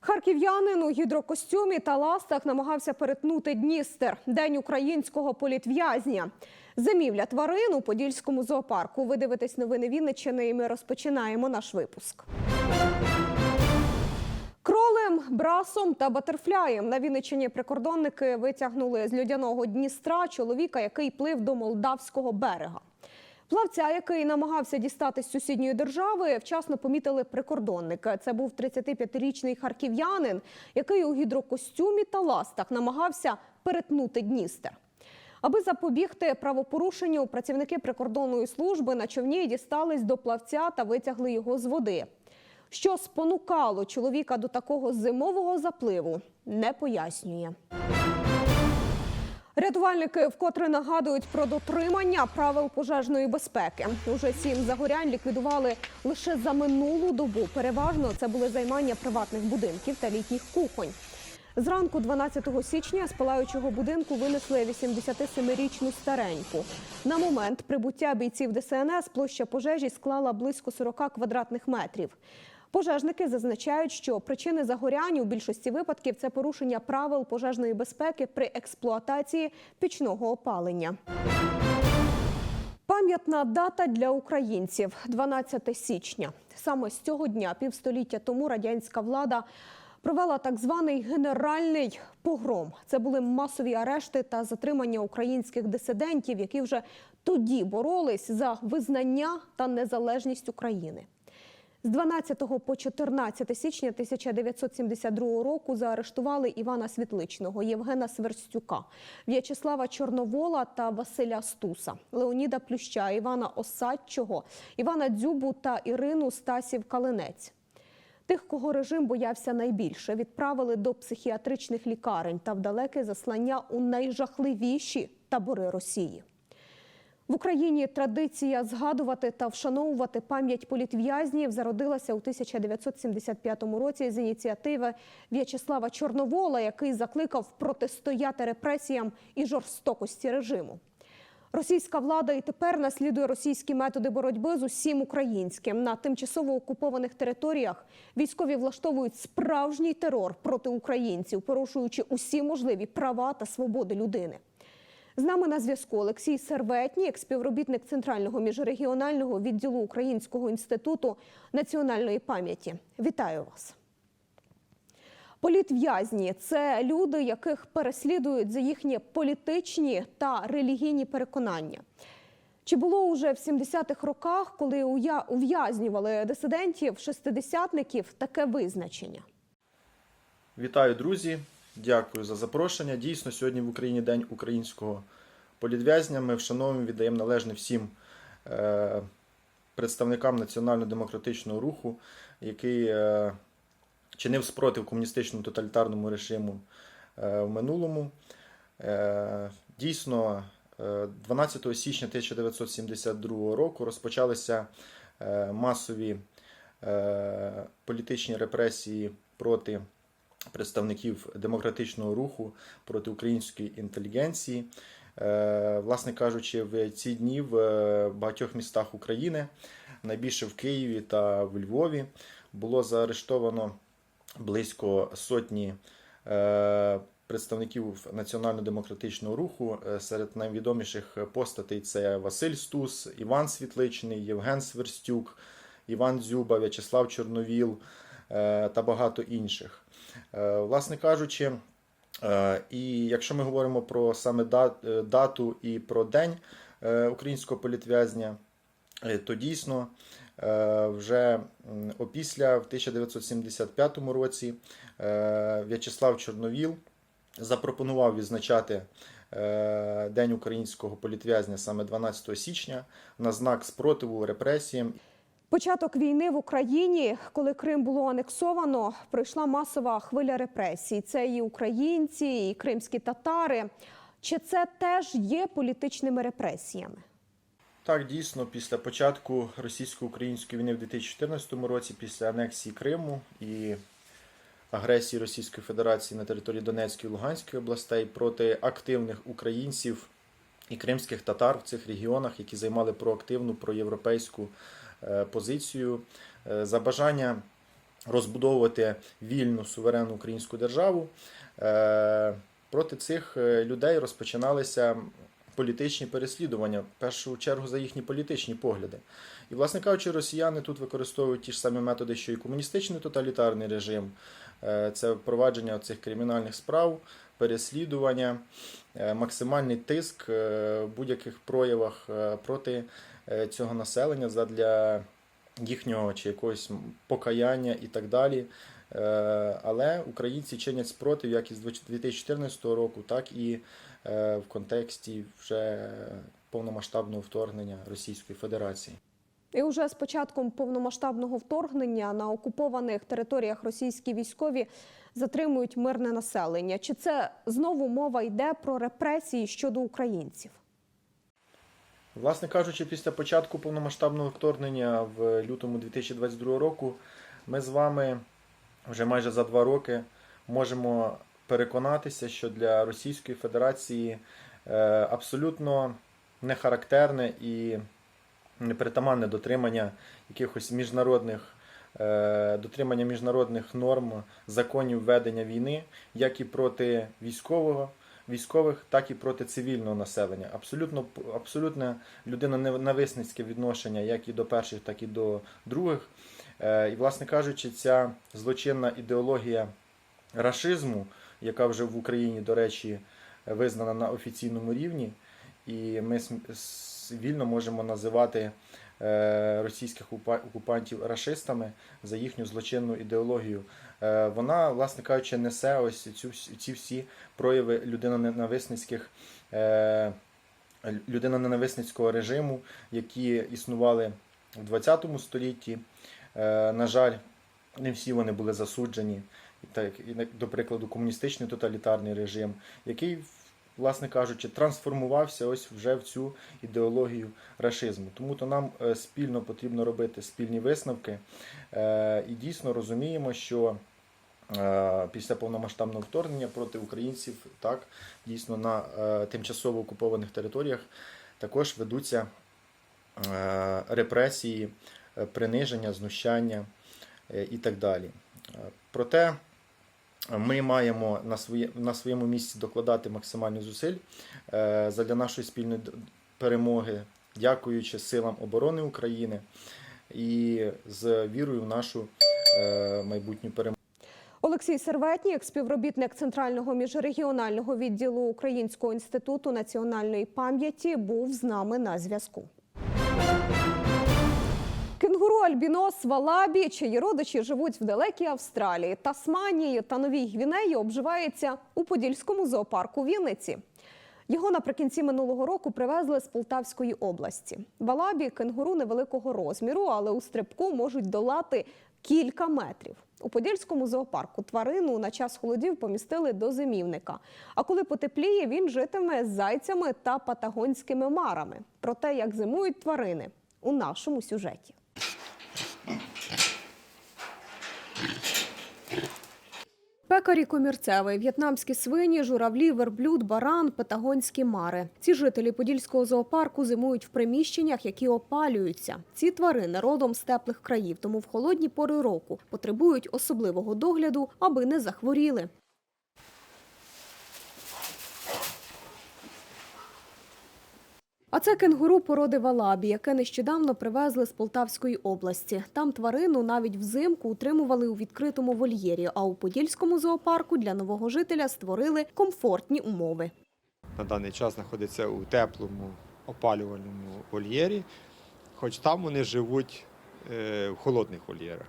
Харків'янин у гідрокостюмі та ластах намагався перетнути Дністер – день українського політв'язня. Зимівля тварин у Подільському зоопарку. Ви дивитесь новини Вінниччини і ми розпочинаємо наш випуск. Кролем, брасом та батерфляєм на Вінниччині прикордонники витягнули з льодяного Дністра чоловіка, який плив до молдавського берега. Плавця, який намагався дістати з сусідньої держави, вчасно помітили прикордонники. Це був 35-річний харків'янин, який у гідрокостюмі та ластах намагався перетнути Дністер. Аби запобігти правопорушенню, працівники прикордонної служби на човні дістались до плавця та витягли його з води. Що спонукало чоловіка до такого зимового запливу, не пояснює. Рятувальники вкотре нагадують про дотримання правил пожежної безпеки. Уже сім загорянь ліквідували лише за минулу добу. Переважно це були займання приватних будинків та літніх кухонь. Зранку 12 січня з палаючого будинку винесли 87-річну стареньку. На момент прибуття бійців ДСНС площа пожежі склала близько 40 квадратних метрів. Пожежники зазначають, що причини загорянь у більшості випадків це порушення правил пожежної безпеки при експлуатації пічного опалення. Пам'ятна дата для українців 12 січня. Саме з цього дня, півстоліття тому, радянська влада провела так званий генеральний погром. Це були масові арешти та затримання українських дисидентів, які вже тоді боролись за визнання та незалежність України. З 12 по 14 січня 1972 року заарештували Івана Світличного, Євгена Сверстюка, В'ячеслава Чорновола та Василя Стуса, Леоніда Плюща, Івана Осадчого, Івана Дзюбу та Ірину Стасів-Калинець. Тих, кого режим боявся найбільше, відправили до психіатричних лікарень та в далеке заслання у найжахливіші табори Росії. В Україні традиція згадувати та вшановувати пам'ять політв'язнів зародилася у 1975 році з ініціативи В'ячеслава Чорновола, який закликав протистояти репресіям і жорстокості режиму. Російська влада і тепер наслідує російські методи боротьби з усім українським. На тимчасово окупованих територіях військові влаштовують справжній терор проти українців, порушуючи усі можливі права та свободи людини. З нами на зв'язку Олексій Серветнік, співробітник Центрального міжрегіонального відділу Українського інституту національної пам'яті. Вітаю вас. Політв'язні це люди, яких переслідують за їхні політичні та релігійні переконання. Чи було уже в 70-х роках, коли ув'язнювали дисидентів, шестидесятників, таке визначення? Вітаю, друзі! Дякую за запрошення. Дійсно, сьогодні в Україні День українського політв'язня. Ми вшановуємо, віддаємо належне всім е, представникам національно-демократичного руху, який е, чинив спротив комуністичному тоталітарному режиму е, в минулому. Дійсно, е, 12 січня 1972 року розпочалися масові політичні репресії проти представників демократичного руху проти української інтелігенції. Е, Власне кажучи, в ці дні в е, багатьох містах України, найбільше в Києві та в Львові, було заарештовано близько сотні е, представників національно-демократичного руху. Серед найвідоміших постатей це Василь Стус, Іван Світличний, Євген Сверстюк, Іван Дзюба, В'ячеслав Чорновіл та багато інших. Е, Власне кажучи, е, і якщо ми говоримо про саме е, дату і про день українського політв'язня, то дійсно вже опісля в 1975 році В'ячеслав Чорновіл запропонував відзначати День українського політв'язня саме 12 січня на знак спротиву репресіям Початок війни в Україні, коли Крим було анексовано, пройшла масова хвиля репресій. Це і українці, і кримські татари. Чи це теж є політичними репресіями? Так, дійсно, після початку російсько-української війни в 2014 році, після анексії Криму і агресії Російської Федерації на території Донецької і Луганської областей, проти активних українців і кримських татар в цих регіонах, які займали проактивну проєвропейську позицію, е, за бажання розбудовувати вільну суверенну українську державу. Е, Проти цих е, людей розпочиналися політичні переслідування, в першу чергу за їхні політичні погляди. І, власне кажучи, росіяни тут використовують ті ж самі методи, що і комуністичний тоталітарний режим. Е, Це впровадження цих кримінальних справ, переслідування, е, максимальний тиск е, в будь-яких проявах е, проти е, цього населення задля їхнього чи якогось покаяння і так далі. Е, Але українці чинять спротив як із 2014 року, так і е, в контексті вже повномасштабного вторгнення Російської Федерації. І уже з початком повномасштабного вторгнення на окупованих територіях російські військові затримують мирне населення. Чи це знову мова йде про репресії щодо українців? Власне кажучи, після початку повномасштабного вторгнення в лютому 2022 року ми з вами вже майже за два роки можемо переконатися, що для Російської Федерації е, абсолютно не характерне і непритаманне дотримання якихось міжнародних е, дотримання міжнародних норм законів ведення війни, як і проти військового військових, так і проти цивільного населення. Абсолютно абсолютне людиноненависницьке відношення як і до перших, так і до других. Е, І, власне кажучи, ця злочинна ідеологія рашизму, яка вже в Україні, до речі, визнана на офіційному рівні, і ми вільно можемо називати е, російських окупантів рашистами за їхню злочинну ідеологію. Е, Вона, власне кажучи, несе ось цю ці всі прояви людиноненависницьких людина людиноненависницького режиму, які існували в 20 столітті. Е, На жаль, не всі вони були засуджені. Так, і, до прикладу, комуністичний тоталітарний режим, який, власне кажучи, трансформувався ось вже в цю ідеологію рашизму. Тому то нам е, спільно потрібно робити спільні висновки е, і дійсно розуміємо, що е, після повномасштабного вторгнення проти українців так дійсно на тимчасово окупованих територіях також ведуться репресії, приниження, знущання і так далі. Проте ми маємо на, своє, на своєму місці докладати максимальні зусиль е, задля нашої спільної перемоги, дякуючи силам оборони України і з вірою в нашу е, майбутню перемогу. Олексій Серветнік, співробітник Центрального міжрегіонального відділу Українського інституту національної пам'яті, був з нами на зв'язку. Альбінос Валабі, чиї родичі живуть в далекій Австралії, Тасманії та Новій Гвінеї, обживається у Подільському зоопарку Вінниці. Його наприкінці минулого року привезли з Полтавської області. Валабі кенгуру невеликого розміру, але у стрибку можуть долати кілька метрів. У Подільському зоопарку тварину на час холодів помістили до зимівника. А коли потепліє, він житиме з зайцями та патагонськими марами. Про те, як зимують тварини у нашому сюжеті. Пекарі комірцевий, в'єтнамські свині, журавлі, верблюд, баран, патагонські мари. Ці жителі Подільського зоопарку зимують в приміщеннях, які опалюються. Ці тварини родом з теплих країв, тому в холодні пори року потребують особливого догляду, аби не захворіли. А це кенгуру породи валабі, яке нещодавно привезли з Полтавської області. Там тварину навіть взимку утримували у відкритому вольєрі. А у Подільському зоопарку для нового жителя створили комфортні умови. на даний час знаходиться у теплому опалювальному вольєрі, хоч там вони живуть е, в холодних вольєрах.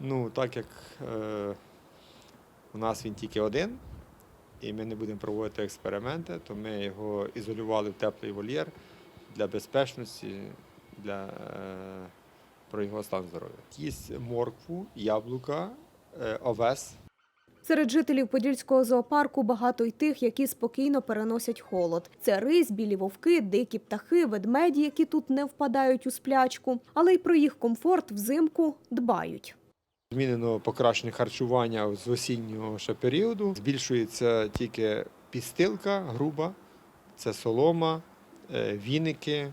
Ну, так як е, у нас він тільки один, і ми не будемо проводити експерименти, то ми його ізолювали в теплий вольєр для безпечності, для, е, про його стан здоров'я. Їсть моркву, яблука, е, овес. Серед жителів Подільського зоопарку багато й тих, які спокійно переносять холод. Це рись, білі вовки, дикі птахи, ведмеді, які тут не впадають у сплячку, але й про їх комфорт взимку дбають. Змінено покращення харчування з осіннього ще періоду. Збільшується тільки підстилка груба, це солома, віники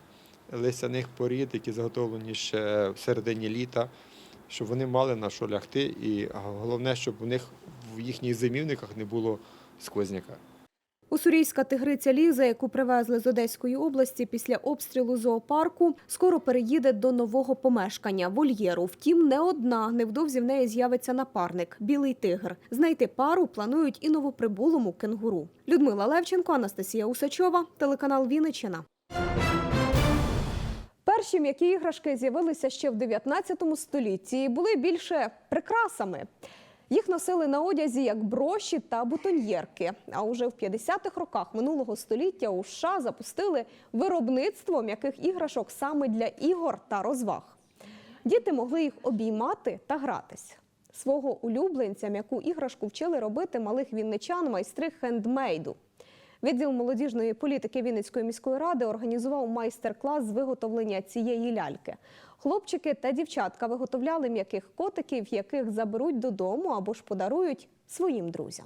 лисяних порід, які заготовлені ще в середині літа, щоб вони мали на що лягти. І головне, щоб у них в їхніх зимівниках не було сквозняка. Уссурійська тигриця Ліза, яку привезли з Одеської області після обстрілу зоопарку, скоро переїде до нового помешкання вольєру. Втім, не одна невдовзі в неї з'явиться напарник білий тигр. Знайти пару планують і новоприбулому кенгуру. Людмила Левченко, Анастасія Усачова, телеканал Вінниччина. Перші м'які іграшки з'явилися ще в 19 столітті і були більше прикрасами. Їх носили на одязі як броші та бутоньєрки. А уже в 50-х роках минулого століття у США запустили виробництво м'яких іграшок саме для ігор та розваг. Діти могли їх обіймати та гратись. Свого улюбленця м'яку іграшку вчили робити малих вінничан майстри хендмейду. Відділ молодіжної політики Вінницької міської ради організував майстер-клас з виготовлення цієї ляльки. Хлопчики та дівчатка виготовляли м'яких котиків, яких заберуть додому або ж подарують своїм друзям.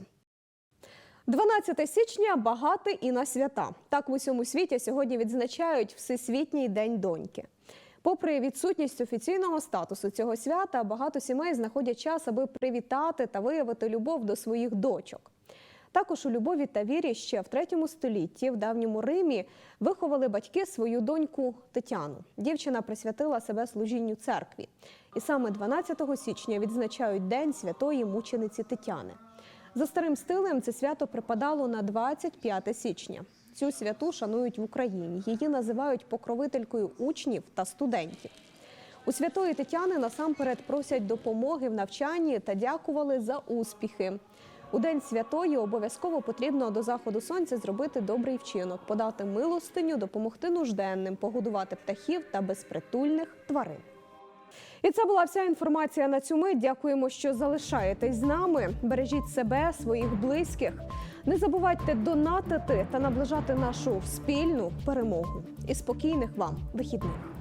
12 січня багате і на свята. Так в усьому світі сьогодні відзначають Всесвітній день доньки. Попри відсутність офіційного статусу цього свята, багато сімей знаходять час, аби привітати та виявити любов до своїх дочок. Також у любові та вірі ще в третьому столітті в давньому Римі виховали батьки свою доньку Тетяну. Дівчина присвятила себе служінню церкві. І саме 12 січня відзначають День святої мучениці Тетяни. За старим стилем це свято припадало на 25 січня. Цю святу шанують в Україні. Її називають покровителькою учнів та студентів. У святої Тетяни насамперед просять допомоги в навчанні та дякували за успіхи. У день святої обов'язково потрібно до заходу сонця зробити добрий вчинок, подати милостиню, допомогти нужденним, погодувати птахів та безпритульних тварин. І це була вся інформація на цю мить. Дякуємо, що залишаєтесь з нами. Бережіть себе, своїх близьких. Не забувайте донатити та наближати нашу спільну перемогу. І спокійних вам вихідних.